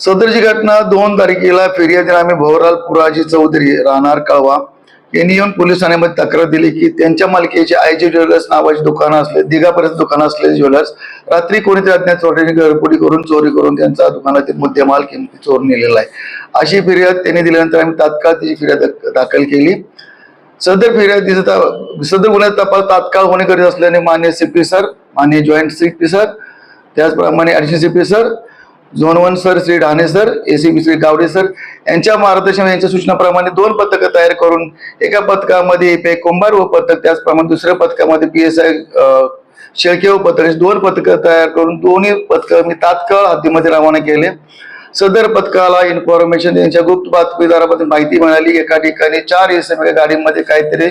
सदरची घटना दोन तारखेला फिर्यादी आम्ही भवराल पुराजी चौधरी राहणार कळवा. यांनी येऊन पोलीस ठाण्यामध्ये तक्रार दिली की त्यांच्या मालकीचे आयजी ज्वेलर्स नावाची दुकानं असले दिघापर्यंत दुकानं असलेले ज्वेलर्स रात्री कोणीतरी अज्ञात चोरट्याने घरपुडी करून चोरी करून त्यांचा दुकानातील मुद्देमाल किमती चोरून नेलेला आहे. अशी फिर्याद त्यांनी दिल्यानंतर आम्ही तात्काळ तिची फिर्याद दाखल केली. सदर फिर्यादीचा सदर गुन्ह्यात तपास तात्काळ होणे गरज असल्याने मान्य सीपी सर मान्य जॉईंट सीपी सर त्याचप्रमाणे additional CP sir zone one sir Shri Dhane sir ACB Shri Gawade sir यांच्या मार्गदर्शन यांच्या सूचनाप्रमाणे दोन पथकं तयार करून एका पथकामध्ये पे कुंभार व पथक त्याचप्रमाणे दुसऱ्या पथकामध्ये पी एस आय शेळके व पथक दोन पथकं तयार करून दोन्ही पथकं मी तात्काळ हद्दीमध्ये रवाना केले. सदर पथकाला इन्फॉर्मेशन त्यांच्या गुप्त बातमीदारामध्ये माहिती मिळाली. एका ठिकाणी चार एस एम गाडीमध्ये काहीतरी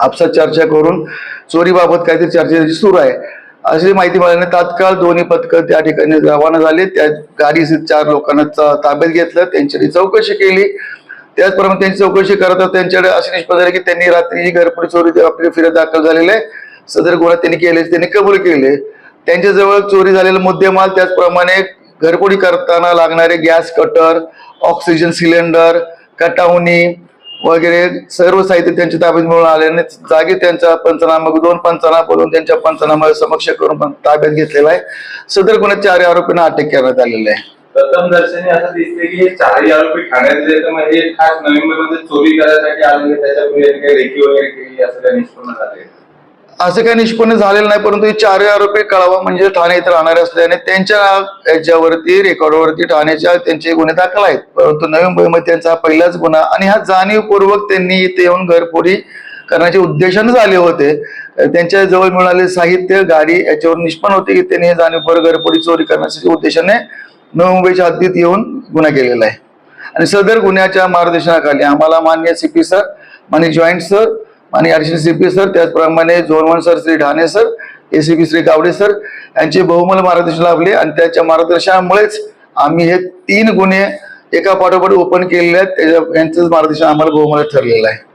आपसात चर्चा करून चोरीबाबत काहीतरी चर्चा सुरू आहे. अशी माहिती मिळाल्याने तात्काळ दोन्ही पथकं त्या ठिकाणी रवाना झाले. त्या गाडी चार लोकांना ताब्यात घेतलं. त्यांच्याकडे चौकशी केली. त्याचप्रमाणे त्यांची चौकशी करता त्यांच्याकडे असे निष्पन्न झाले की त्यांनी रात्री ही घरपुडी चोरी आपली फिरत दाखल झालेले आहे. सदर गुन्हा त्यांनी केले त्यांनी कबूल केले. त्यांच्याजवळ चोरी झालेला मुद्देमाल त्याचप्रमाणे घरपुडी करताना लागणारे गॅस कटर ऑक्सिजन सिलेंडर कटावणी वगैरे सर्व साहित्य त्यांच्या ताब्यात मिळून आल्याने जागी त्यांचा पंचनामा दोन पंचनामा बोलून त्यांच्या पंचनामा समक्ष करून पण ताब्यात घेतलेला आहे. सदर गुन्ह्यात चार आरोपींना अटक करण्यात आलेले आहे. प्रथम दर्शनी असं दिसते की चारही आरोपी ठाण्यातले तर मग हे खास नोव्हेंबरमध्ये चोरी करायसाठी आलेले त्याच्यापूर्वी रेकी वगैरे केली असं काही निष्पन्न झाले असं काही निष्पन्न झालेलं नाही परंतु हे चारही आरोपी कळावा म्हणजे ठाणे इथे राहणारे असल्याने त्यांच्या याच्यावरती रेकॉर्डवरती ठाण्याच्या त्यांचे गुन्हे दाखल आहेत. परंतु नवी मुंबईमध्ये त्यांचा पहिलाच गुन्हा आणि हा जाणीवपूर्वक त्यांनी इथे येऊन घरफोडी करण्याचे उद्देशाने झाले होते. त्यांच्या जवळ मिळाले साहित्य गाडी याच्यावर निष्पन्न होते की त्यांनी जाणीवपूर्वक घरफोडी चोरी करण्याच्या उद्देशाने नवी मुंबईच्या हद्दीत येऊन गुन्हा केलेला आहे. आणि सदर गुन्ह्याच्या मार्गदर्शनाखाली आम्हाला मान्य सीपी सर मान्य जॉईंट सर आणि आरशे सी पी सर त्याचप्रमाणे zone one sir Shri Dhane sir ACP Shri Gawade sir यांचे बहुमल मार्गदर्शन लाभले आणि त्यांच्या मार्गदर्शनामुळेच आम्ही हे तीन गुन्हे एका पाठोपाठ ओपन केलेले आहेत. त्याच्या- यांचंच मार्गदर्शन आम्हाला बहुमल ठरलेलं आहे.